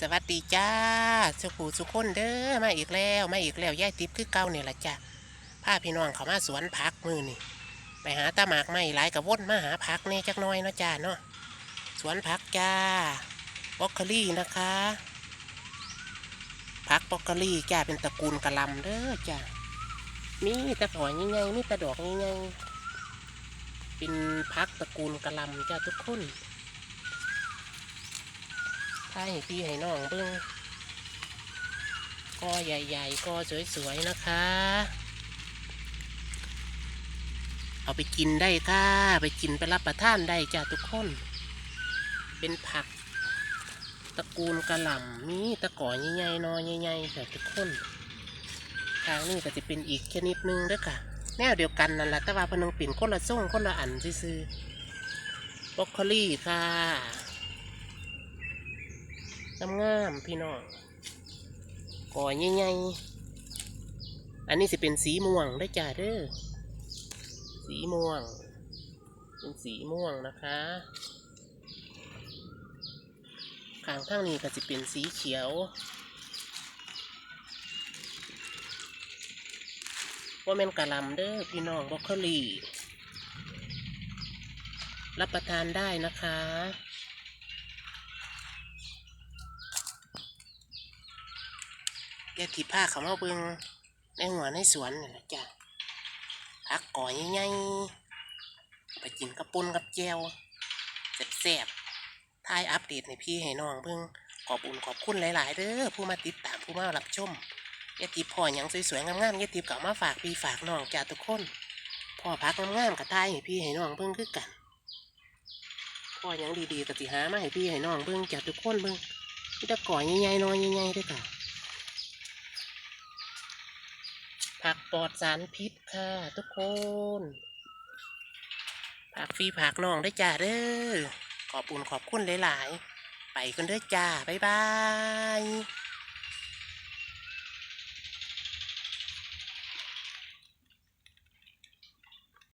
สวัสดีจ้าสุขูสุขคนเด้อมาอีกแล้วมาอีกแล้วย่ายติ๊บคือเก่าเนี่ยละจ้ะพาพี่น้องเขามาสวนพักมือนี่ ไปหาตาหมากไม่หลายกับวนมาหาพักเนี่ยจักน้อยเนาะจ้าเนาะสวนพักจ้าบล็อกโคลี่นะคะพักบล็อกโคลี่จ้าเป็นตระกูลกระลำเด้อจ้ามีตะหอยง่ายๆมีตะดอกง่ายๆเป็นพักตระกูลกระลำจ้าทุกคน้าให้พี่ให้น้องเบิ้งก็ใหญ่ๆก็สวยๆนะคะ เอาไปกินได้ค่ะ ไปกินไปรับประทานได้จ้าทุกคน เป็นผัก ตระกูลกระหล่ำมีตะก่อใหญ่ๆนอใหญ่ๆค่ะทุกคน ทางนี้ก็จะเป็นอีกชนิดหนึ่งเด้วยค่ะแนวเดียวกันนั่นแหละแต่ว่าพนนึงปลี่นคนละส่งคนละอันซื้อบรอกโคลี่ค่ะ งามๆพี่น้องก่อใหญ่ๆอันนี้สิเป็นสีม่วงได้จ้าเด้อสีม่วง เป็นสีม่วงนะคะข้างข้างนี้ก็จะเป็นสีเขียวว่าแม่นกะหลำเด้อพี่น้องบรอกโคลีรับประทานได้นะคะ ยาติผ้าเขามาเบิงในหัวในสวนนี่แหละจ้ะพักก่อยใหญ่ๆไปกินกระปุนกับแจวแซ่บๆทายอัปเดตในพี่ให้น้องเบิงขอบอุ่นขอบคุณหลาย ๆเด้อผู้มาติดตามผู้มารับชมยาติพ่อหยังสวยๆงามๆยาติเก่ามาฝากพี่ฝากน้องจ้าทุกคนพ่อพักงามๆกับทายให้พี่ให้น้องเบิ่งคือกันพ่อหยังดีๆก็สิหามาให้พี่ให้น้องเบิ่งจ้าทุกคนเบิ่งมีแต่ก่อยใหญ่ๆน้อยใหญ่ๆด้วยค่ะ ผักปลอดสารพิษค่ะทุกคน ผักฟรีผักน้องได้จ้าเด้อขอบอุ่นขอบคุณหลาย ๆ ไปกันเด้อจ้า บ๊ายบาย